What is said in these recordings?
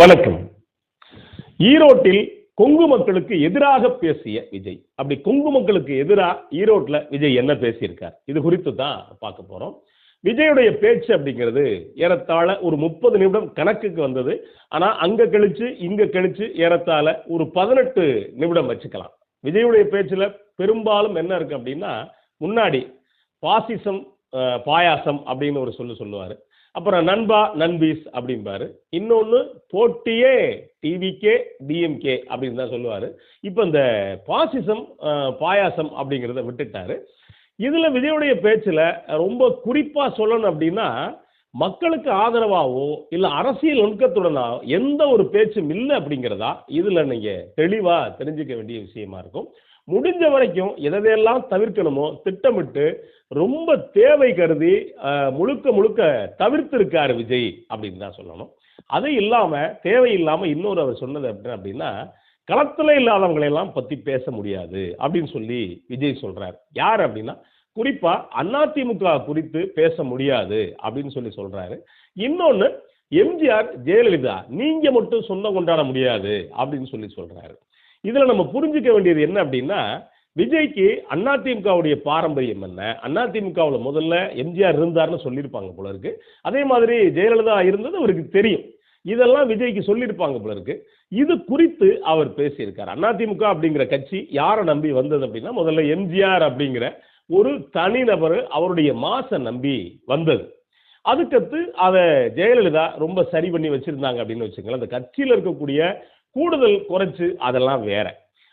வணக்கம். ஈரோட்டில் கொங்கு மக்களுக்கு எதிராக பேசிய விஜய். அப்படி கொங்கு மக்களுக்கு எதிராக ஈரோட்டில் விஜய் என்ன பேசியிருக்கார்? இது குறித்து தான் பார்க்க போறோம். விஜயுடைய பேச்சு அப்படிங்கிறது ஏறத்தாழ ஒரு முப்பது நிமிடம் கணக்குக்கு வந்தது. ஆனா அங்க கழிச்சு இங்க கழிச்சு ஏறத்தாழ ஒரு பதினெட்டு நிமிடம் வச்சுக்கலாம். விஜயுடைய பேச்சுல பெரும்பாலும் என்ன இருக்கு அப்படின்னா முன்னாடி பாசிசம் பாயாசம் அப்படின்னு ஒரு சொல்லு சொல்லுவாரு. அப்புறம் நண்பா நண்பீஸ் அப்படிம்பாரு. இன்னொன்று போட்டியே டிவிகே டிஎம்கே அப்படின்னு தான் சொல்லுவார். இப்போ இந்த பாசிசம் பாயாசம் அப்படிங்கிறத விட்டுட்டாரு. இதில் விஜயுடைய பேச்சில் ரொம்ப குறிப்பாக சொல்லணும் அப்படின்னா மக்களுக்கு ஆதரவாகவோ இல்லை அரசியல் நுணுக்கத்துடனா எந்த ஒரு பேச்சும் இல்லை அப்படிங்கிறதா இதில் நீங்கள் தெளிவாக தெரிஞ்சுக்க வேண்டிய விஷயமா இருக்கும். முடிஞ்ச வரைக்கும் எதையெல்லாம் தவிர்க்கணுமோ திட்டமிட்டு ரொம்ப தேவை கருதி முழுக்க முழுக்க தவிர்த்திருக்காரு விஜய் அப்படின்னு தான் சொல்லணும். அது இல்லாமல் தேவையில்லாமல் இன்னொரு அவர் சொன்னது அப்படின்னு அப்படின்னா களத்தில் இல்லாதவங்களையெல்லாம் பற்றி பேச முடியாது அப்படின்னு சொல்லி விஜய் சொல்கிறார் யார் அப்படின்னா குறிப்பாக அதிமுக குறித்து பேச முடியாது அப்படின்னு சொல்லி சொல்கிறாரு இன்னொன்று எம்ஜிஆர் ஜெயலலிதா நீங்கள் மட்டும் சொந்தம் கொண்டாட முடியாது அப்படின்னு சொல்லி சொல்கிறாரு இதுல நம்ம புரிஞ்சுக்க வேண்டியது என்ன அப்படின்னா விஜய்க்கு அதிமுகவுடைய பாரம்பரியம் என்ன? அதிமுகவில் முதல்ல எம்ஜிஆர் இருந்தார்னு சொல்லியிருப்பாங்க போல இருக்கு. அதே மாதிரி ஜெயலலிதா இருந்தது அவருக்கு தெரியும். இதெல்லாம் விஜய்க்கு சொல்லியிருப்பாங்க போல இருக்கு. இது குறித்து அவர் பேசியிருக்கார். அதிமுக அப்படிங்கிற கட்சி யாரை நம்பி வந்தது அப்படின்னா முதல்ல எம்ஜிஆர் அப்படிங்கிற ஒரு தனிநபர் அவருடைய மாச நம்பி வந்தது. அதுக்கடுத்து அதை ஜெயலலிதா ரொம்ப சரி பண்ணி வச்சிருந்தாங்க அப்படின்னு வச்சுக்கோங்களேன். அந்த கட்சியில் இருக்கக்கூடிய கூடுதல் குறைச்சு அதெல்லாம் வேற.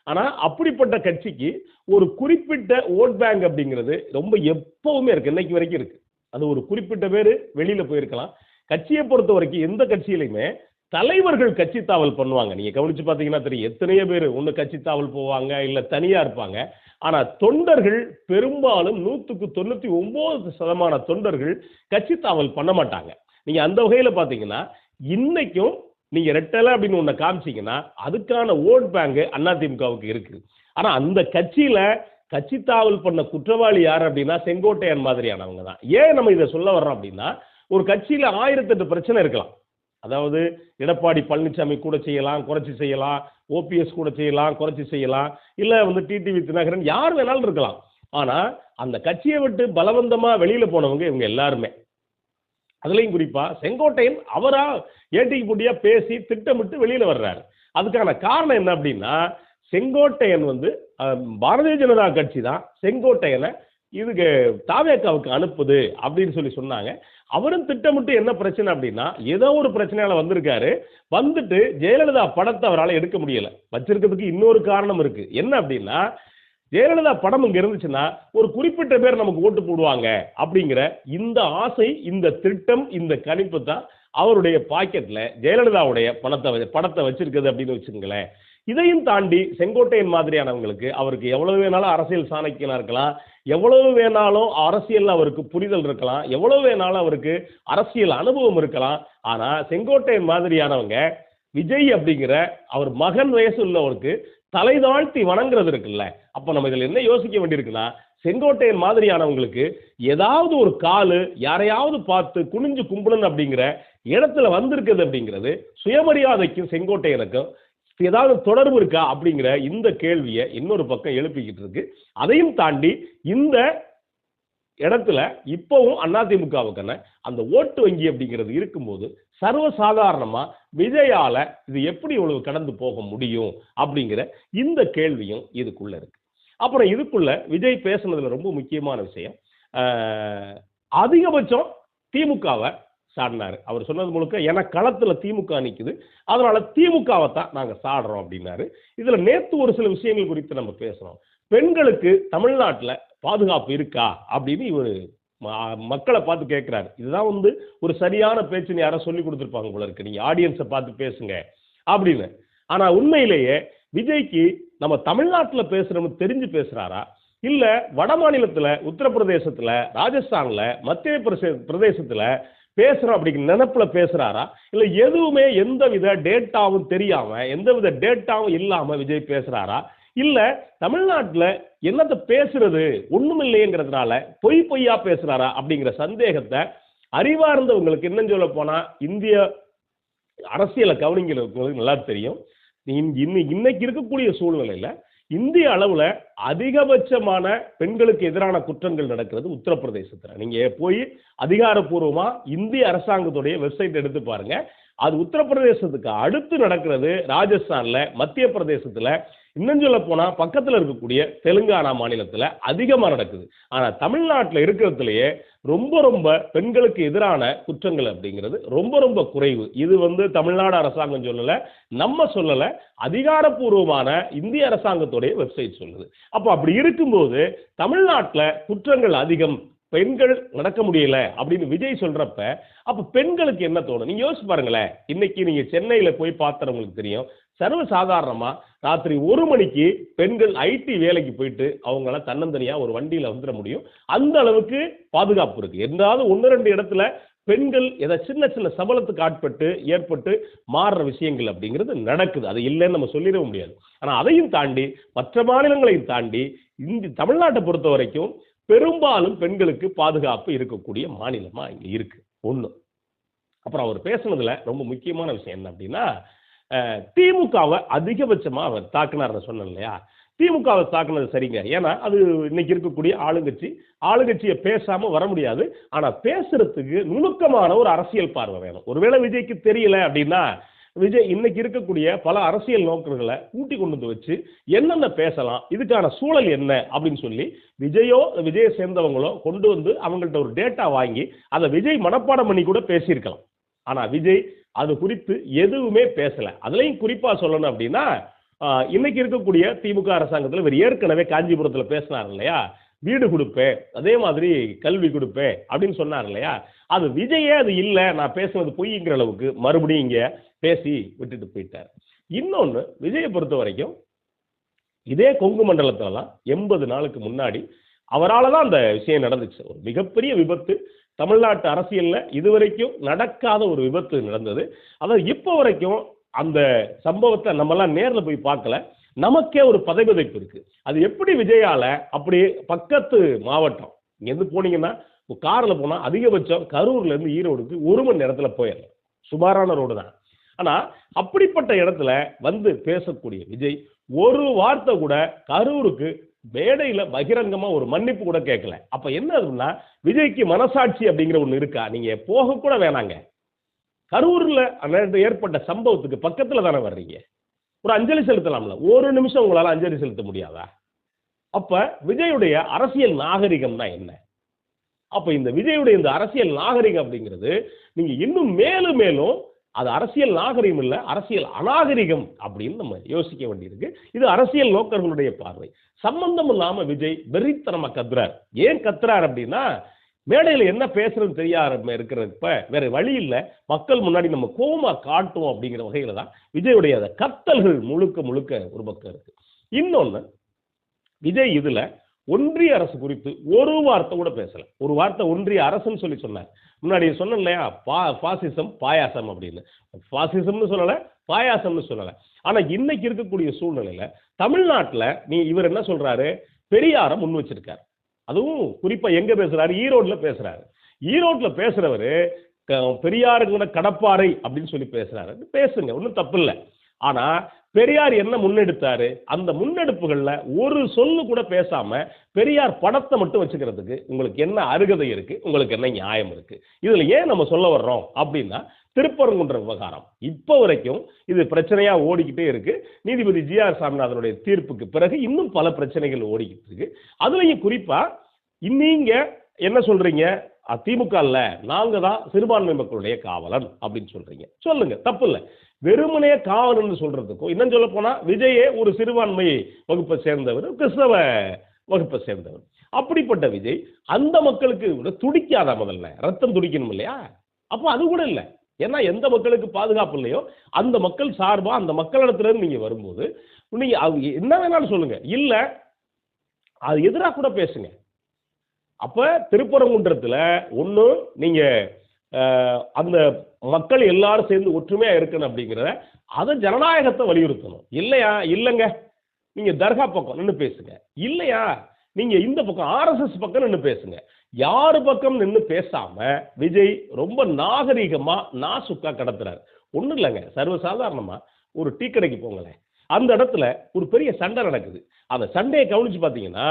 ஆனா அப்படிப்பட்ட கட்சிக்கு ஒரு குறிப்பிட்ட ஓட் பேங்க் அப்படிங்கிறது ரொம்ப எப்பவுமே இருக்கு. இன்னைக்கு வரைக்கும் இருக்கு. அது ஒரு குறிப்பிட்ட பேர் வெளியில போயிருக்கலாம். கட்சியை பொறுத்த வரைக்கும் எந்த கட்சியிலையுமே தலைவர்கள் கட்சி தாவல் பண்ணுவாங்க. நீங்க கவனிச்சு பார்த்தீங்கன்னா தெரியும். எத்தனையோ பேர் ஒன்று கட்சி தாவல் போவாங்க இல்ல தனியா இருப்பாங்க. ஆனா தொண்டர்கள் பெரும்பாலும் நூற்றுக்கு தொண்ணூத்தி ஒன்பது சதமான தொண்டர்கள் கட்சி தாவல் பண்ண மாட்டாங்க. நீங்க அந்த வகையில பாத்தீங்கன்னா இன்னைக்கும் நீங்க ரெட்டலை அப்படின்னு ஒன்று காமிச்சீங்கன்னா அதுக்கான ஓட் பேங்க் அதிமுகவுக்கு இருக்கு. ஆனா அந்த கட்சியில கட்சி தாவல் பண்ண குற்றவாளி யார் அப்படின்னா செங்கோட்டையன் மாதிரியானவங்க தான். ஏன் நம்ம இதை சொல்ல வர்றோம் அப்படின்னா ஒரு கட்சியில ஆயிரத்தெட்டு பிரச்சனை இருக்கலாம். அதாவது எடப்பாடி பழனிசாமி கூட செய்யலாம் குறைச்சி செய்யலாம் ஓபிஎஸ் கூட செய்யலாம் குறைச்சி செய்யலாம் இல்லை வந்து டிடிவி தினகரன் யார் வேணாலும் இருக்கலாம். ஆனால் அந்த கட்சியை விட்டு பலவந்தமாக வெளியில் போனவங்க இவங்க எல்லாருமே. அதுலேயும் குறிப்பாக செங்கோட்டையன் அவராக ஏட்டிக்கு போட்டியாக பேசி திட்டமிட்டு வெளியில் வர்றாரு. அதுக்கான காரணம் என்ன அப்படின்னா செங்கோட்டையன் வந்து பாரதிய ஜனதா கட்சி தான் செங்கோட்டையனை இதுக்கு தாவேக்காவுக்கு அனுப்புது அப்படின்னு சொல்லி சொன்னாங்க. அவரும் திட்டமிட்டு என்ன பிரச்சனை அப்படின்னா ஏதோ ஒரு பிரச்சனையால வந்திருக்காரு. வந்துட்டு ஜெயலலிதா படத்தை அவரால் எடுக்க முடியல. வச்சிருக்கிறதுக்கு இன்னொரு காரணம் இருக்கு. என்ன அப்படின்னா ஜெயலலிதா படம் இங்க இருந்துச்சுன்னா ஒரு குறிப்பிட்ட பேர் நமக்கு ஓட்டு போடுவாங்க அப்படிங்கிற இந்த ஆசை இந்த திட்டம் இந்த கணிப்பு தான் அவருடைய பாக்கெட்ல ஜெயலலிதாவுடைய பணத்தை படத்தை வச்சிருக்குது அப்படின்னு வச்சுங்களேன் இதையும் தாண்டி செங்கோட்டையன் மாதிரியானவங்களுக்கு அவருக்கு எவ்வளவு வேணாலும் அரசியல் சாணக்கியனா இருக்கலாம் எவ்வளவு வேணாலும் அரசியல் அவருக்கு புரிதல் இருக்கலாம் எவ்வளவு வேணாலும் அவருக்கு அரசியல் அனுபவம் இருக்கலாம். ஆனா செங்கோட்டையன் மாதிரியானவங்க விஜய் அப்படிங்கிற அவர் மகன் வயசு உள்ளவருக்கு தலை தாழ்த்தி வணங்குறது இருக்குல்ல. அப்ப நம்ம இதுல என்ன யோசிக்க வேண்டியிருக்குன்னா செங்கோட்டையன் மாதிரியானவங்களுக்கு ஏதாவது ஒரு காலு யாரையாவது பார்த்து குனிஞ்சு கும்பிடணும் அப்படிங்கிற இடத்துல வந்திருக்குது அப்படிங்கிறது சுயமரியாதைக்கும் செங்கோட்டையனுக்கும் ஏதாவது தொடர்பு இருக்கா அப்படிங்கிற இந்த கேள்வியை இன்னொரு பக்கம் எழுப்பிக்கிட்டு இருக்கு. அதையும் தாண்டி இந்த இடத்துல இப்பவும் அதிமுகவுக்கான அந்த ஓட்டு வங்கி அப்படிங்கிறது இருக்கும்போது சர்வசாதாரணமாக விஜயால இது எப்படி இவ்வளவு கடந்து போக முடியும் அப்படிங்கிற இந்த கேள்வியும் இதுக்குள்ள இருக்கு. அப்புறம் இதுக்குள்ள விஜய் பேசுனதுல ரொம்ப முக்கியமான விஷயம் அதிகபட்சம் திமுகவை சாடினாரு. அவர் சொன்னது முழுக்க என களத்துல திமுக நிற்குது அதனால திமுகவை தான் நாங்கள் சாடுறோம் அப்படின்னாரு. இதுல நேத்து ஒரு சில விஷயங்கள் குறித்து நம்ம பேசுறோம். பெண்களுக்கு தமிழ்நாட்டில் பாதுகாப்பு இருக்கா அப்படின்னு இவர் மக்களை பார்த்து கேட்கிறாரு இதுதான் வந்து ஒரு சரியான பேச்சுன்னு யாரோ சொல்லி கொடுத்துருப்பாங்க போல இருக்கு. நீங்க ஆடியன்ஸை பார்த்து பேசுங்க அப்படின்னு. ஆனா உண்மையிலேயே விஜய்க்கு நம்ம தமிழ்நாட்டில் பேசுகிறோம்னு தெரிஞ்சு பேசுறாரா? இல்ல வட மாநிலத்துல உத்தரப்பிரதேசத்துல ராஜஸ்தான்ல மத்திய பிரதே- பிரதேசத்துல பேசுறோம் அப்படிங்கிற நினைப்புல பேசுறாரா? இல்ல எதுவுமே எந்த வித டேட்டாவும் தெரியாம எந்த வித டேட்டாவும் இல்லாம விஜய் பேசுறாரா? இல்ல தமிழ்நாட்டுல என்னத்த பேசுறது? ஒண்ணுமில்லைங்கிறதுனால பொய் பொய்யா பேசுறாரா அப்படிங்கிற சந்தேகத்தை அறிவார்ந்தவங்களுக்கு என்ன சொல்ல போனா இந்திய அரசியலை கவனிங்கிறவங்களுக்கு நல்லா தெரியும். இன்- இன்னைக்கு இருக்கக்கூடிய சூழ்நிலையில இந்திய அளவுல அதிகபட்சமான பெண்களுக்கு எதிரான குற்றங்கள் நடக்கிறது உத்தரப்பிரதேசத்துல. நீங்க போய் அதிகாரப்பூர்வமா இந்திய அரசாங்கத்துடைய வெப்சைட் எடுத்து பாருங்க. அது உத்தரப்பிரதேசத்துக்கு அடுத்து நடக்கிறது ராஜஸ்தான்ல மத்திய பிரதேசத்துல இன்னும் சொல்ல போனா பக்கத்துல இருக்கக்கூடிய தெலுங்கானா மாநிலத்துல அதிகமா நடக்குது. ஆனா தமிழ்நாட்டுல இருக்கிறதுலயே ரொம்ப ரொம்ப பெண்களுக்கு எதிரான குற்றங்கள் அப்படிங்கிறது ரொம்ப ரொம்ப குறைவு. இது வந்து தமிழ்நாடு அரசாங்கம் சொல்லல நம்ம சொல்லல அதிகாரப்பூர்வமான இந்திய அரசாங்கத்துடைய வெப்சைட் சொல்லுது. அப்போ அப்படி இருக்கும்போது தமிழ்நாட்டுல குற்றங்கள் அதிகம் பெண்கள் நடக்க முடியல அப்படின்னு விஜய் சொல்றப்ப அப்ப பெண்களுக்கு என்ன தோணும்? நீங்க யோசிச்சு பாருங்களேன். இன்னைக்கு நீங்க சென்னையில போய் பார்த்தவங்களுக்கு தெரியும். சர்வ சாதாரணமா ராத்திரி ஒரு மணிக்கு பெண்கள் ஐடி வேலைக்கு போயிட்டு அவங்கள தன்னந்தனியா ஒரு வண்டியில வந்துட முடியும். அந்த அளவுக்கு பாதுகாப்பு இருக்கு. எந்தாவது ஒன்று ரெண்டு இடத்துல பெண்கள் எதை சின்ன சின்ன சபலத்துக்கு ஆட்பட்டு ஏற்பட்டு மாறுற விஷயங்கள் அப்படிங்கிறது நடக்குது. அது இல்லைன்னு நம்ம சொல்லிடவே முடியாது. ஆனா அதையும் தாண்டி மற்ற மாநிலங்களையும் தாண்டி இந்த தமிழ்நாட்டை பொறுத்த வரைக்கும் பெரும்பாலும் பெண்களுக்கு பாதுகாப்பு இருக்கக்கூடிய மாநிலமா இங்க இருக்கு. ஒண்ணு. அப்புறம் அவர் பேசுனதுல ரொம்ப முக்கியமான விஷயம் என்ன அப்படின்னா திமுகவை அதிகபட்சமாக அவர் தாக்குனார்னு சொன்னேன் இல்லையா? திமுகவை தாக்குனது சரிங்க. ஏன்னா அது இன்னைக்கு இருக்கக்கூடிய ஆளுங்கட்சி. ஆளுங்கட்சியை பேசாம வர முடியாது. ஆனா பேசுறதுக்கு நுணுக்கமான ஒரு அரசியல் பார்வை வேணும். ஒருவேளை விஜய்க்கு தெரியல அப்படின்னா விஜய் இன்னைக்கு இருக்கக்கூடிய பல அரசியல் நோக்கர்களை கூட்டி கொண்டு வந்து வச்சு என்னென்ன பேசலாம் இதுக்கான சூழல் என்ன அப்படின்னு சொல்லி விஜயோ விஜயை சேர்ந்தவங்களோ கொண்டு வந்து அவங்கள்ட்ட ஒரு டேட்டா வாங்கி அதை விஜய் மனப்பாடம் பண்ணி கூட பேசியிருக்கலாம். ஆனா விஜய் அது குறித்து எதுவுமே பேசல. அதுலயும் குறிப்பா சொல்லணும் அப்படின்னா இன்னைக்கு இருக்கக்கூடிய திமுக அரசாங்கத்தில் இவர் ஏற்கனவே காஞ்சிபுரத்தில் பேசினார் இல்லையா? வீடு கொடுப்பேன் அதே மாதிரி கல்வி கொடுப்பேன் அப்படின்னு சொன்னார் இல்லையா? அது விஜயே அது இல்லை நான் பேசுனது பொய்ங்கிற அளவுக்கு மறுபடியும் இங்க பேசி விட்டுட்டு போயிட்டார். இன்னொன்று விஜயை பொறுத்த வரைக்கும் இதே கொங்கு மண்டலத்திலலாம் எண்பது நாளுக்கு முன்னாடி அவரால் தான் அந்த விஷயம் நடந்துச்சு. ஒரு மிகப்பெரிய விபத்து தமிழ்நாட்டு அரசியலில் இதுவரைக்கும் நடக்காத ஒரு விபத்து நடந்தது. அதாவது இப்போ வரைக்கும் அந்த சம்பவத்தை நம்மலாம் நேரில் போய் பார்க்கல. நமக்கே ஒரு பதைபதைப்பு இருக்கு. அது எப்படி விஜயால அப்படி பக்கத்து மாவட்டம் இங்கேருந்து போனீங்கன்னா காரில் போனால் அதிகபட்சம் கரூர்லேருந்து ஈரோடுக்கு ஒரு மணி நேரத்தில் போயிடலாம். சுமாரான ரோடு தான். ஆனால் அப்படிப்பட்ட இடத்துல வந்து பேசக்கூடிய விஜய் ஒரு வார்த்தை கூட கரூருக்கு மேடையில பகிரங்கமா ஒரு மன்னிப்பு கூட கேட்கல. அப்ப என்ன அதுனா விஜய்க்கு மனசாட்சி அப்படிங்கிற ஒண்ணு இருக்கா? நீங்க போக கூட வேணாங்க. கரூர்ல ஏற்பட்ட சம்பவத்துக்கு பக்கத்துல தானே வர்றீங்க. ஒரு அஞ்சலி செலுத்தலாம்ல. ஒரு நிமிஷம் உங்களால அஞ்சலி செலுத்த முடியாதா? அப்ப விஜயுடைய அரசியல் நாகரிகம்னா என்ன? அப்ப இந்த விஜயுடைய இந்த அரசியல் நாகரிகம் அப்படிங்கிறது நீங்க இன்னும் மேலும் மேலும் அது அரசியல் நாகரிகம் இல்லை அரசியல் அநாகரிகம் அப்படின்னு நம்ம யோசிக்க வேண்டியிருக்கு. இது அரசியல் நோக்கர்களுடைய பார்வை. சம்பந்தம் இல்லாமல் விஜய் வெறித்தனமா கத்துறார். ஏன் கத்துறார் அப்படின்னா மேடையில் என்ன பேசுறதுன்னு தெரியாம இருக்கிறப்ப வேற வழி இல்லை. மக்கள் முன்னாடி நம்ம கோமா காட்டுவோம் அப்படிங்கிற வகையில தான் விஜயுடைய கத்தல்கள் முழுக்க முழுக்க ஒரு பக்கம் இருக்கு. இன்னொன்று விஜய் இதில் ஒன்றிய அரசு குறித்து ஒரு வார்த்தை கூட பேசல. ஒரு வார்த்தை ஒன்றிய அரசுன்னு சொல்லி சொன்னார். முன்னாடி சொன்னேன் இல்லையா? பா பாசிசம் பாயாசம் அப்படின்னு. பாசிசம்னு சொல்லல பாயாசம்னு சொல்லல. ஆனா இன்னைக்கு இருக்கக்கூடிய சூழ்நிலையில தமிழ்நாட்டுல நீ இவர் என்ன சொல்றாரு? பெரியாரை முன் வச்சிருக்கார். அதுவும் குறிப்பா எங்க பேசுறாரு? ஈரோட்ல பேசுறாரு. ஈரோட்ல பேசுறவரு க- பெரியாருங்கிற கடப்பாறை அப்படின்னு சொல்லி பேசுறாரு. பேசுங்க ஒன்றும் தப்பு இல்லை. ஆனா பெரியார் என்ன முன்னெடுத்தாரு? அந்த முன்னெடுப்புகளில் ஒரு சொல்லு கூட பேசாம பெரியார் படத்தை மட்டும் வச்சுக்கிறதுக்கு உங்களுக்கு என்ன அருகதை இருக்கு? உங்களுக்கு என்ன நியாயம் இருக்கு? இதுல ஏன் நம்ம சொல்ல வர்றோம் அப்படின்னா திருப்பரங்குன்ற விவகாரம். இப்போ வரைக்கும் இது பிரச்சனையா ஓடிக்கிட்டே இருக்கு. நீதிபதி ஜி ஆர் சாமிநாதனுடைய தீர்ப்புக்கு பிறகு இன்னும் பல பிரச்சனைகள் ஓடிக்கிட்டு இருக்கு. அதுலயும் குறிப்பா நீங்க என்ன சொல்றீங்க? அதிமுக திமுக இல்ல நாங்க தான் சிறுபான்மை மக்களுடைய காவலன் அப்படின்னு சொல்றீங்க. சொல்லுங்க தப்பு இல்ல. வெறுமனே காவலன் சொல்றதுக்கும் இன்னும் சொல்ல போனா விஜயே ஒரு சிறுபான்மை வகுப்பை சேர்ந்தவர் கிறிஸ்தவ வகுப்பை சேர்ந்தவர். அப்படிப்பட்ட விஜய் அந்த மக்களுக்கு கூட துடிக்காத முதல்ல ரத்தம் துடிக்கணும் இல்லையா? அப்போ அது கூட இல்லை. ஏன்னா எந்த மக்களுக்கு பாதுகாப்பு இல்லையோ அந்த மக்கள் சார்பா அந்த மக்களிடத்துல இருந்து நீங்க வரும்போது நீங்க அவங்க என்ன வேணாலும் சொல்லுங்க. இல்ல அது எதிராக கூட பேசுங்க. அப்போ திருப்பரங்குன்றத்தில் ஒன்று நீங்கள் அந்த மக்கள் எல்லாரும் சேர்ந்து ஒற்றுமையாக இருக்கணும் அப்படிங்கிறத அதை ஜனநாயகத்தை வலியுறுத்தணும். இல்லையா? இல்லைங்க. நீங்கள் தர்கா பக்கம் நின்று பேசுங்க. இல்லையா? நீங்கள் இந்த பக்கம் ஆர்எஸ்எஸ் பக்கம் நின்று பேசுங்க. யார் பக்கம் நின்று பேசாம விஜய் ரொம்ப நாகரீகமாக நாசுக்கா கடத்துறாரு. ஒன்றும் இல்லைங்க. சர்வசாதாரணமாக ஒரு டீ கடைக்கு போங்களேன். அந்த இடத்துல ஒரு பெரிய சண்டை நடக்குது. அந்த சண்டையை கவனிச்சு பார்த்தீங்கன்னா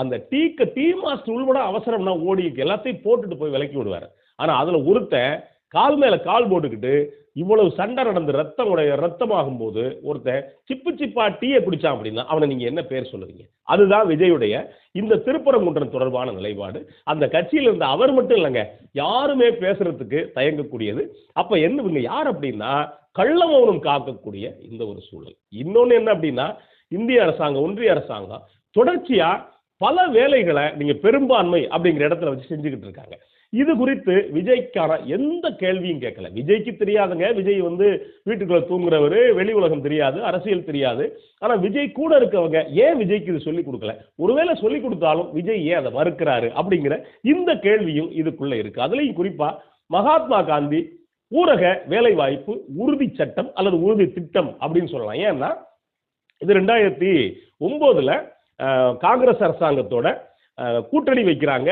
அந்த டீக்கு டீ மாஸ்டர் உள்பட அவசரம்னா ஓடி எல்லாத்தையும் போட்டுட்டு போய் விலக்கி விடுவார். ஆனால் அதில் ஒருத்தன் கால் மேல கால் போட்டுக்கிட்டு இவ்வளவு சண்டை நடந்து ரத்தம் உடைய ரத்தமாகும் போது ஒருத்தன் சிப்பு சிப்பா டீயை குடிச்சான் அப்படின்னா அவனை நீங்க என்ன பேர் சொல்லுவீங்க? அதுதான் விஜயுடைய இந்த திருப்பரங்குன்றம் தொடர்பான நிலைப்பாடு. அந்த கட்சியில் இருந்த அவர் மட்டும் இல்லைங்க யாருமே பேசுறதுக்கு தயங்கக்கூடியது. அப்ப என்ன இவங்க யார் அப்படின்னா கள்ள மௌனம் காக்கக்கூடிய இந்த ஒரு சூழல். இன்னொன்னு என்ன அப்படின்னா இந்திய அரசாங்கம் ஒன்றிய அரசாங்கம் தொடர்ச்சியா பல வேலைகளை நீங்க பெரும்பான்மை அப்படிங்கிற இடத்துல வச்சு செஞ்சுக்கிட்டு இருக்காங்க. இது குறித்து விஜய்க்கான எந்த கேள்வியும் கேட்கல. விஜய்க்கு தெரியாதுங்க. விஜய் வந்து வீட்டுக்குள்ள தூங்குறவர் வெளி உலகம் தெரியாது அரசியல் தெரியாது. ஆனா விஜய் கூட இருக்கவங்க ஏன் விஜய்க்கு இது சொல்லி கொடுக்கல? ஒருவேளை சொல்லி கொடுத்தாலும் விஜய் ஏன் அதை மறுக்கிறாரு அப்படிங்கிற இந்த கேள்வியும் இதுக்குள்ள இருக்கு. அதுலயும் குறிப்பா மகாத்மா காந்தி ஊரக வேலை வாய்ப்பு உறுதி சட்டம் அல்லது உறுதி திட்டம் அப்படின்னு சொல்லலாம். ஏன்னா இது ரெண்டாயிரத்தி ஒன்பதுல காங்கிரஸ் அரசாங்கத்தோட கூட்டணி வைக்கிறாங்க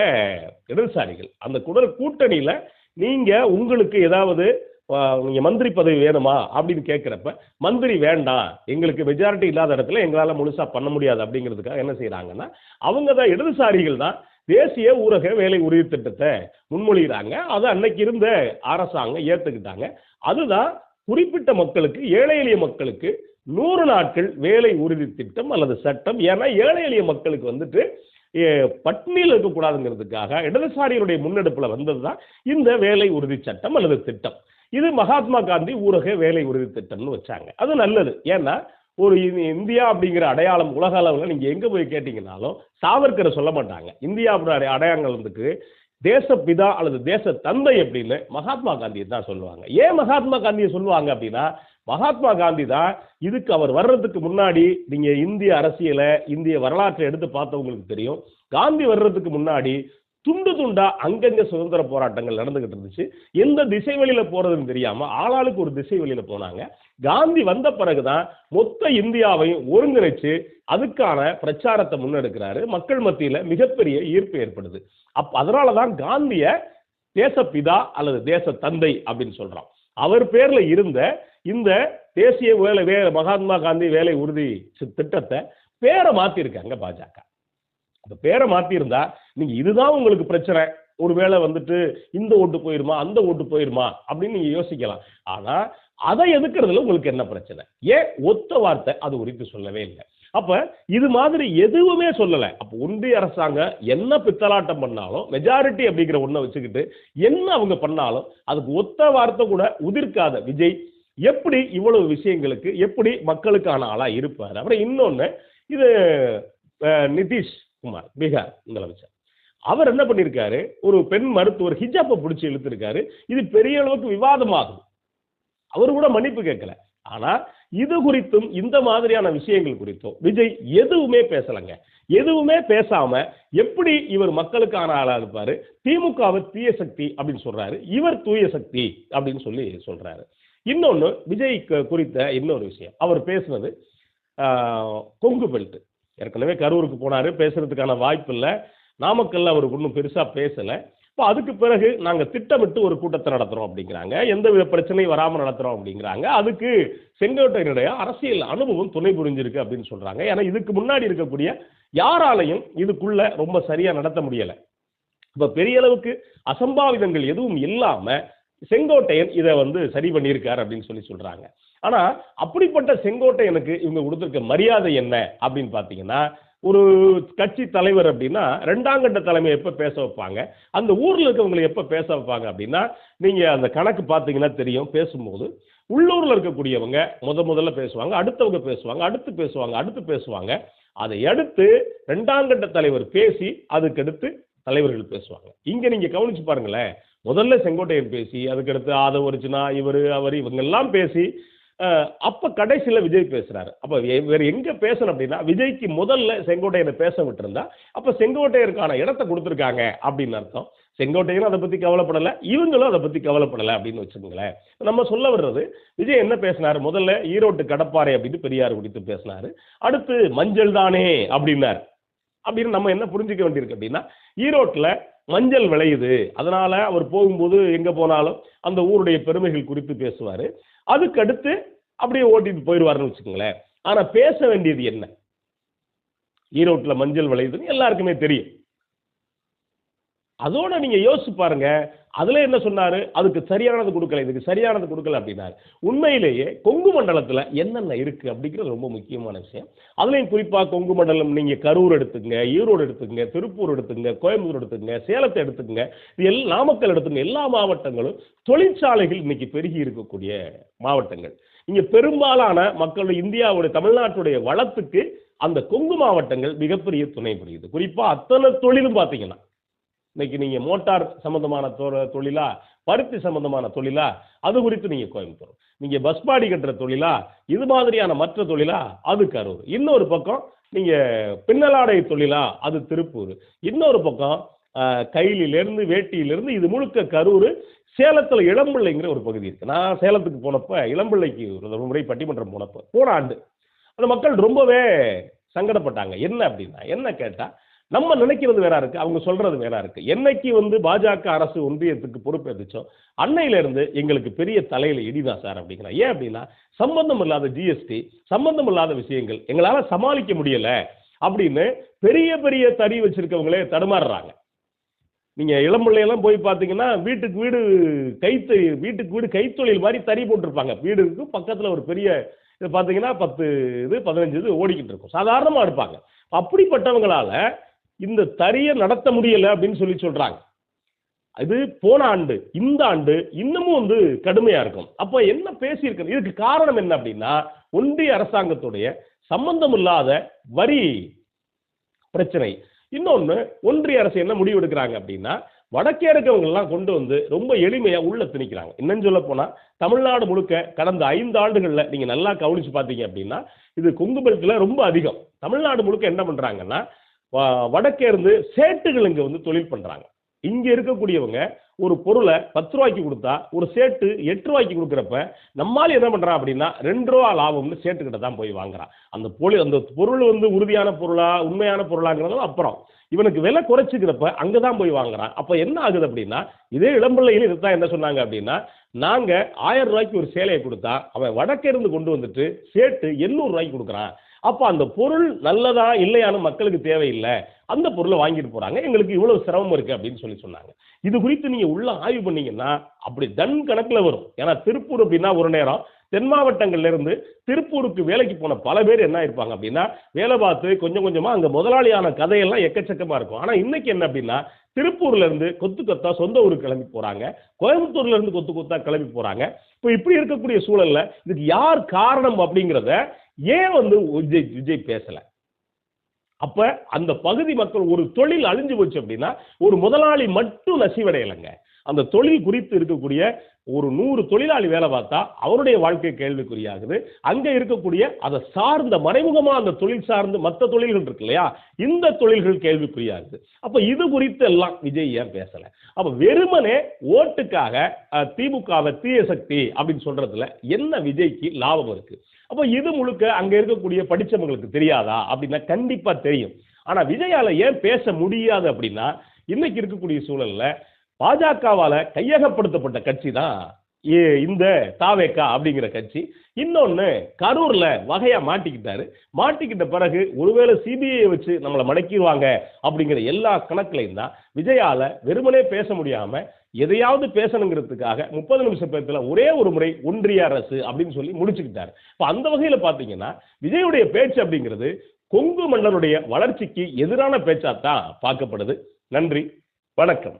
இடதுசாரிகள். அந்த குடல் கூட்டணியில நீங்க உங்களுக்கு ஏதாவது நீங்கள் நீங்க மந்திரி பதவி வேணுமா அப்படின்னு கேட்குறப்ப மந்திரி வேண்டாம் எங்களுக்கு மெஜாரிட்டி இல்லாத இடத்துல எங்களால் முழுசா பண்ண முடியாது அப்படிங்கிறதுக்காக என்ன செய்யறாங்கன்னா அவங்க தான் இடதுசாரிகள் தான் தேசிய ஊரக வேலை உறுதி திட்டத்தை முன்மொழிகிறாங்க. அது அன்னைக்கு இருந்த அரசாங்கம் ஏற்றுக்கிட்டாங்க அதுதான் குறிப்பிட்ட மக்களுக்கு ஏழை எளிய மக்களுக்கு நூறு நாட்கள் வேலை உறுதி திட்டம் அல்லது சட்டம் ஏன்னா ஏழை எளிய மக்களுக்கு வந்துட்டு ஏ, பட்டினியில் இருக்கக்கூடாதுங்கிறதுக்காக இடதுசாரிகளுடைய முன்னெடுப்பில் வந்தது தான் இந்த வேலை உறுதி சட்டம் அல்லது திட்டம். இது மகாத்மா காந்தி ஊரக வேலை உறுதி திட்டம்னு வச்சாங்க. அது நல்லது. ஏன்னா ஒரு இந்தியா அப்படிங்கிற அடையாளம் உலக அளவில் நீங்கள் எங்கே போய் கேட்டிங்கனாலும் சாவர்க்கரை சொல்ல மாட்டாங்க. இந்தியாவோட அடை- அடையாளத்துக்கு தேசப்பிதா அல்லது தேச தந்தை அப்படின்னு மகாத்மா காந்தியை தான் சொல்லுவாங்க. ஏன் மகாத்மா காந்தியை சொல்லுவாங்க அப்படின்னா மகாத்மா காந்தி தான். இதுக்கு அவர் வர்றதுக்கு முன்னாடி நீங்க இந்திய அரசியலை இந்திய வரலாற்றை எடுத்து பார்த்தவங்களுக்கு தெரியும். காந்தி வர்றதுக்கு முன்னாடி துண்டு துண்டா அங்கங்க சுதந்திர போராட்டங்கள் நடந்துகிட்டு இருந்துச்சு. எந்த திசை வழியில போறதுன்னு தெரியாம ஆளாளுக்கு ஒரு திசை வழியில போனாங்க. காந்தி வந்த பிறகுதான் மொத்த இந்தியாவையும் ஒருங்கிணைச்சு அதுக்கான பிரச்சாரத்தை முன்னெடுக்கிறாரு. மக்கள் மத்தியில மிகப்பெரிய ஈர்ப்பு ஏற்படுது. அப்ப அதனாலதான் காந்திய தேசப்பிதா அல்லது தேச தந்தை அப்படின்னு சொல்றான். அவர் பேர்ல இருந்த இந்த தேசிய வேலை வே மகாத்மா காந்தி வேலை உறுதி திட்டத்தை பேரை மாற்றிருக்காங்க பாஜக. அந்த பேரை மாத்திருந்தா நீங்கள் இதுதான் உங்களுக்கு பிரச்சனை. ஒருவேளை வந்துட்டு இந்த ஓட்டு போயிருமா அந்த ஓட்டு போயிருமா அப்படின்னு நீங்கள் யோசிக்கலாம். ஆனால் அதை எதுக்குறதுல உங்களுக்கு என்ன பிரச்சனை? ஏன் ஒத்த வார்த்தை அது குறித்து சொல்லவே இல்லை. அப்ப இது மாதிரி எதுவுமே சொல்லலை. அப்ப ஒன்றிய அரசாங்கம் என்ன பித்தலாட்டம் பண்ணாலும் மெஜாரிட்டி அப்படிங்கிற ஒண்ணை வச்சுக்கிட்டு என்ன அவங்க பண்ணாலும் அதுக்கு ஒத்த வார்த்தை கூட உதிர்க்காத விஜய் எப்படி இவ்வளவு விஷயங்களுக்கு எப்படி மக்களுக்கான ஆளா இருப்பார்? அப்புறம் இன்னொன்னு இது நிதிஷ் குமார் பீகார் முதலமைச்சர். அவர் என்ன பண்ணியிருக்காரு ஒரு பெண் மருத்துவர் ஹிஜாப்பை பிடிச்சி இழுத்திருக்காரு. இது பெரிய அளவுக்கு விவாதமாகும் அவர் கூட மன்னிப்பு கேட்கல. ஆனா இது குறித்தும் இந்த மாதிரியான விஷயங்கள் குறித்தும் விஜய் எதுவுமே பேசலைங்க. எதுவுமே பேசாம எப்படி இவர் மக்களுக்கான ஆளா இருப்பாரு? திமுகவை தீய சக்தி அப்படின்னு சொல்றாரு. இவர் தூய சக்தி அப்படின்னு சொல்லி சொல்றாரு. இன்னொன்று விஜய் குறித்த இன்னொரு விஷயம். அவர் பேசுனது கொங்கு பெல்ட். ஏற்கனவே கரூருக்கு போனார் பேசுறதுக்கான வாய்ப்பு இல்லை. நாமக்கல்ல அவர் ஒன்றும் பெருசாக பேசலை. இப்போ அதுக்கு பிறகு நாங்கள் திட்டமிட்டு ஒரு கூட்டத்தை நடத்துகிறோம் அப்படிங்கிறாங்க. எந்த வித பிரச்சனையும் வராமல் நடத்துகிறோம் அப்படிங்கிறாங்க. அதுக்கு செங்கோட்டையினுடைய அரசியல் அனுபவம் துணை புரிஞ்சிருக்கு அப்படின்னு சொல்கிறாங்க ஏன்னா இதுக்கு முன்னாடி இருக்கக்கூடிய யாராலையும் இதுக்குள்ளே ரொம்ப சரியாக நடத்த முடியலை. இப்போ பெரிய அளவுக்கு அசம்பாவிதங்கள் எதுவும் இல்லாமல் செங்கோட்டையன் இதை வந்து சரி பண்ணியிருக்கார் அப்படின்னு சொல்லி சொல்றாங்க. ஆனா அப்படிப்பட்ட செங்கோட்டையனுக்கு இவங்க கொடுத்திருக்க மரியாதை என்ன அப்படின்னு பாத்தீங்கன்னா ஒரு கட்சி தலைவர் அப்படின்னா ரெண்டாம் கட்ட தலைமை எப்போ பேச வைப்பாங்க? அந்த ஊரில் இருக்கவங்களை எப்போ பேச வைப்பாங்க அப்படின்னா நீங்க அந்த கணக்கு பார்த்தீங்கன்னா தெரியும் பேசும்போது உள்ளூரில் இருக்கக்கூடியவங்க முத முதல்ல பேசுவாங்க அடுத்தவங்க பேசுவாங்க அடுத்து பேசுவாங்க அடுத்து பேசுவாங்க. அதை அடுத்து ரெண்டாம் கட்ட தலைவர் பேசி அதுக்கடுத்து தலைவர்கள் பேசுவாங்க. இங்க நீங்க கவனிச்சு பாருங்களேன். முதல்ல செங்கோட்டையன் பேசி அதுக்கடுத்து ஆதவ அர்ஜுனா இவர் அவர் இவங்க எல்லாம் பேசி அப்போ அப்ப கடைசியில விஜய் பேசுறாரு. அப்ப வே- வேற எங்க பேசணும் அப்படின்னா விஜய்க்கு முதல்ல செங்கோட்டையனை பேச விட்டுருந்தா அப்ப செங்கோட்டையருக்கான இடத்த கொடுத்துருக்காங்க அப்படின்னு அர்த்தம். செங்கோட்டையனும் அதை பத்தி கவலைப்படல இவங்களும் அதை பத்தி கவலைப்படல அப்படின்னு வச்சுக்கோங்களேன். நம்ம சொல்ல வர்றது விஜய் என்ன பேசினாரு? முதல்ல ஈரோட்டு கடப்பாறை அப்படின்னு பெரியார் குறித்து பேசினாரு. அடுத்து மஞ்சள் தானே அப்படின்னாரு. அப்படின்னு நம்ம என்ன புரிஞ்சுக்க வேண்டியிருக்கு அப்படின்னா ஈரோட்டில் மஞ்சள் விளையுது. அதனால அவர் போகும்போது எங்கே போனாலும் அந்த ஊருடைய பெருமைகள் குறித்து பேசுவார். அதுக்கடுத்து அப்படியே ஓட்டிட்டு போயிடுவாருன்னு வச்சுக்கோங்களேன். ஆனால் பேச வேண்டியது என்ன? ஈரோட்டில் மஞ்சள் விளையுதுன்னு எல்லாருக்குமே தெரியும். அதோட நீங்க யோசிச்சு பாருங்க. அதுல என்ன சொன்னாரு? அதுக்கு சரியானது கொடுக்கல. இதுக்கு சரியானது கொடுக்கல அப்படின்னாரு. உண்மையிலேயே கொங்கு மண்டலத்துல என்னென்ன இருக்கு அப்படிங்கிறது ரொம்ப முக்கியமான விஷயம். அதுலயும் குறிப்பா கொங்கு மண்டலம் நீங்க கரூர் எடுத்துங்க ஈரோடு எடுத்துங்க திருப்பூர் எடுத்துங்க கோயம்புத்தூர் எடுத்துங்க சேலத்தை எடுத்துங்க இது எல்லாம் நாமக்கல் எடுத்துங்க எல்லா மாவட்டங்களும் தொழிற்சாலைகள் இன்னைக்கு பெருகி இருக்கக்கூடிய மாவட்டங்கள். இங்க பெரும்பாலான மக்களுடைய இந்தியாவுடைய தமிழ்நாட்டுடைய வளத்துக்கு அந்த கொங்கு மாவட்டங்கள் மிகப்பெரிய துணை புரியுது. குறிப்பா அத்தனை தொழிலும் பார்த்தீங்கன்னா இன்னைக்கு நீங்க மோட்டார் சம்பந்தமான தொழிலா பருத்தி சம்பந்தமான தொழிலா அது குறித்து நீங்க கோயம்புத்தூர். நீங்க பஸ் பாடி கட்டுற தொழிலா இது மாதிரியான மற்ற தொழிலா அது கரூர். இன்னொரு பக்கம் நீங்க பின்னலாடை தொழிலா அது திருப்பூர். இன்னொரு பக்கம் கையிலிருந்து வேட்டியிலிருந்து இது முழுக்க கரூர் சேலத்துல இளம்பிள்ளைங்கிற ஒரு பகுதி இருக்கு. நான் சேலத்துக்கு போனப்ப இளம்பிள்ளைக்கு ஒரு முறை பட்டிமன்றம் போனப்ப போன ஆண்டு அந்த மக்கள் ரொம்பவே சங்கடப்பட்டாங்க. என்ன அப்படின்னா என்ன கேட்டா நம்ம நினைக்கிறது வேற இருக்கு அவங்க சொல்றது வேற இருக்கு. என்னைக்கு வந்து பாஜக அரசு ஒன்றியத்துக்கு பொறுப்பேற்றுச்சோ அன்னையில இருந்து எங்களுக்கு பெரிய தலையில இடிதான் சார் அப்படிங்கிறா ஏன் அப்படின்னா சம்பந்தம் இல்லாத ஜிஎஸ்டி சம்பந்தம் இல்லாத விஷயங்கள் எங்களால சமாளிக்க முடியல அப்படின்னு பெரிய பெரிய தறி வச்சிருக்கவங்களே தடுமாறுறாங்க. நீங்க இளம்பிள்ளையெல்லாம் போய் பார்த்தீங்கன்னா வீட்டுக்கு வீடு கைத்து வீட்டுக்கு வீடு கைத்தொழில் மாதிரி தறி போட்டிருப்பாங்க. வீடு இருக்கு பக்கத்துல ஒரு பெரிய இது பார்த்தீங்கன்னா பத்து இது பதினஞ்சு இது ஓடிக்கிட்டு இருக்கும். சாதாரணமாக எடுப்பாங்க. அப்படிப்பட்டவங்களால இந்த தறியை நடத்த முடியல அப்படின்னு சொல்லி சொல்றாங்க. இது போன ஆண்டு இந்த ஆண்டு இன்னமும் வந்து கடுமையா இருக்கும். அப்போ என்ன பேசியிருக்கணும் இதுக்கு காரணம் என்ன அப்படின்னா ஒன்றிய அரசாங்கத்துடைய சம்பந்தம் இல்லாத வரி பிரச்சனை. இன்னொன்று ஒன்றிய அரசு என்ன முடிவு எடுக்கிறாங்க அப்படின்னா வடக்கே இருக்கவங்கெல்லாம் கொண்டு வந்து ரொம்ப எளிமையாக உள்ள திணிக்கிறாங்க. இன்னும் சொல்ல போனால் தமிழ்நாடு முழுக்க கடந்த ஐந்து ஆண்டுகளில் நீங்கள் நல்லா கவனிச்சு பார்த்தீங்க அப்படின்னா இது கொங்கு பெல்ட்டில் ரொம்ப அதிகம். தமிழ்நாடு முழுக்க என்ன பண்ணுறாங்கன்னா வடக்கே இருந்து சேட்டுகள் இங்கே வந்து தொழில் பண்ணுறாங்க இங்கே இருக்கக்கூடியவங்க ஒரு பொருளை பத்து ரூபாய்க்கு கொடுத்தா ஒரு சேட்டு எட்டு ரூபாய்க்கு கொடுக்குறப்ப நம்மால் என்ன பண்ணுறான் அப்படின்னா ரெண்டு ரூபா லாபம்னு சேட்டுக்கிட்ட தான் போய் வாங்குறான். அந்த பொருள் அந்த பொருள் வந்து உறுதியான பொருளா உண்மையான பொருளாங்கிறதும் அப்புறம். இவனுக்கு விலை குறைச்சிக்கிறப்ப அங்கே தான் போய் வாங்குறான். அப்போ என்ன ஆகுது அப்படின்னா இதே இளம்பிள்ளையில் இதுதான் என்ன சொன்னாங்க அப்படின்னா நாங்கள் ஆயிரம் ரூபாய்க்கு ஒரு சேலையை கொடுத்தா அவன் வடக்கே இருந்து கொண்டு வந்துட்டு சேட்டு எண்ணூறு ரூபாய்க்கு கொடுக்குறான். அப்போ அந்த பொருள் நல்லதா இல்லையான்னு மக்களுக்கு தேவையில்லை. அந்த பொருளை வாங்கிட்டு போறாங்க. எங்களுக்கு இவ்வளவு சிரமம் இருக்கு அப்படின்னு சொல்லி சொன்னாங்க. இது குறித்து நீங்க உள்ள ஆய்வு பண்ணீங்கன்னா அப்படி டன் கணக்குல வரும். ஏன்னா திருப்பூர் அப்படின்னா ஒரு நேரம் தென் மாவட்டங்கள்ல இருந்து திருப்பூருக்கு வேலைக்கு போன பல பேர் என்ன இருப்பாங்க அப்படின்னா வேலை பார்த்து கொஞ்சம் கொஞ்சமா அங்க முதலாளியான கதையெல்லாம் எக்கச்சக்கமா இருக்கும். ஆனா இன்னைக்கு என்ன அப்படின்னா திருப்பூர்ல இருந்து கொத்து கொத்தா சொந்த ஊருக்கு கிளம்பி போறாங்க. கோயம்புத்தூர்ல இருந்து கொத்து கொத்தா கிளம்பி போறாங்க. இப்போ இப்படி இருக்கக்கூடிய சூழல்ல இதுக்கு யார் காரணம் அப்படிங்கிறத ஏன் வந்து விஜய் விஜய் பேசல? அப்ப அந்த பகுதி மக்கள் ஒரு தொழில் அழிஞ்சு போச்சு அப்படின்னா ஒரு முதலாளி மட்டும் நசிவடையலைங்க. அந்த தொழில் குறித்து இருக்கக்கூடிய ஒரு நூறு தொழிலாளி வேலை பார்த்தா அவருடைய வாழ்க்கை கேள்விக்குறியாகுது. அங்க இருக்கக்கூடிய அதை சார்ந்த மறைமுகமா அந்த தொழில் சார்ந்து மற்ற தொழில்கள் இருக்கு இல்லையா? இந்த தொழில்கள் கேள்விக்குறியாகுது. அப்ப இது குறித்து எல்லாம் விஜய் ஏன் பேசல? அப்ப வெறுமனே ஓட்டுக்காக திமுகவை தீய சக்தி அப்படின்னு சொல்றதுல என்ன விஜய்க்கு லாபம் இருக்கு? அப்போ இது முழுக்க அங்க இருக்கக்கூடிய படிச்சவங்களுக்கு தெரியாதா? அப்படின்னா கண்டிப்பா தெரியும். ஆனா விஜயால ஏன் பேச முடியாது அப்படின்னா இன்னைக்கு இருக்கக்கூடிய சூழல்ல பாஜகவால கையகப்படுத்தப்பட்ட கட்சி தான் இந்த தாவேக்கா அப்படிங்கிற கட்சி. இன்னொன்னு கரூர்ல வகையா மாட்டிக்கிட்டாரு. மாட்டிக்கிட்ட பிறகு ஒருவேளை சிபிஐ வச்சு நம்மளை மடக்கிடுவாங்க அப்படிங்கிற எல்லா கணக்குலையும் தான் விஜயால வெறுமனே பேச முடியாம எதையாவது பேசணுங்கிறதுக்காக முப்பது நிமிஷம் பேத்துல ஒரே ஒரு முறை ஒன்றிய அரசு அப்படின்னு சொல்லி முடிச்சுக்கிட்டாரு. இப்போ அந்த வகையில பாத்தீங்கன்னா விஜயுடைய பேச்சு அப்படிங்கிறது கொங்கு மன்னருடைய வளர்ச்சிக்கு எதிரான பேச்சாத்தான் பார்க்கப்படுது. நன்றி வணக்கம்.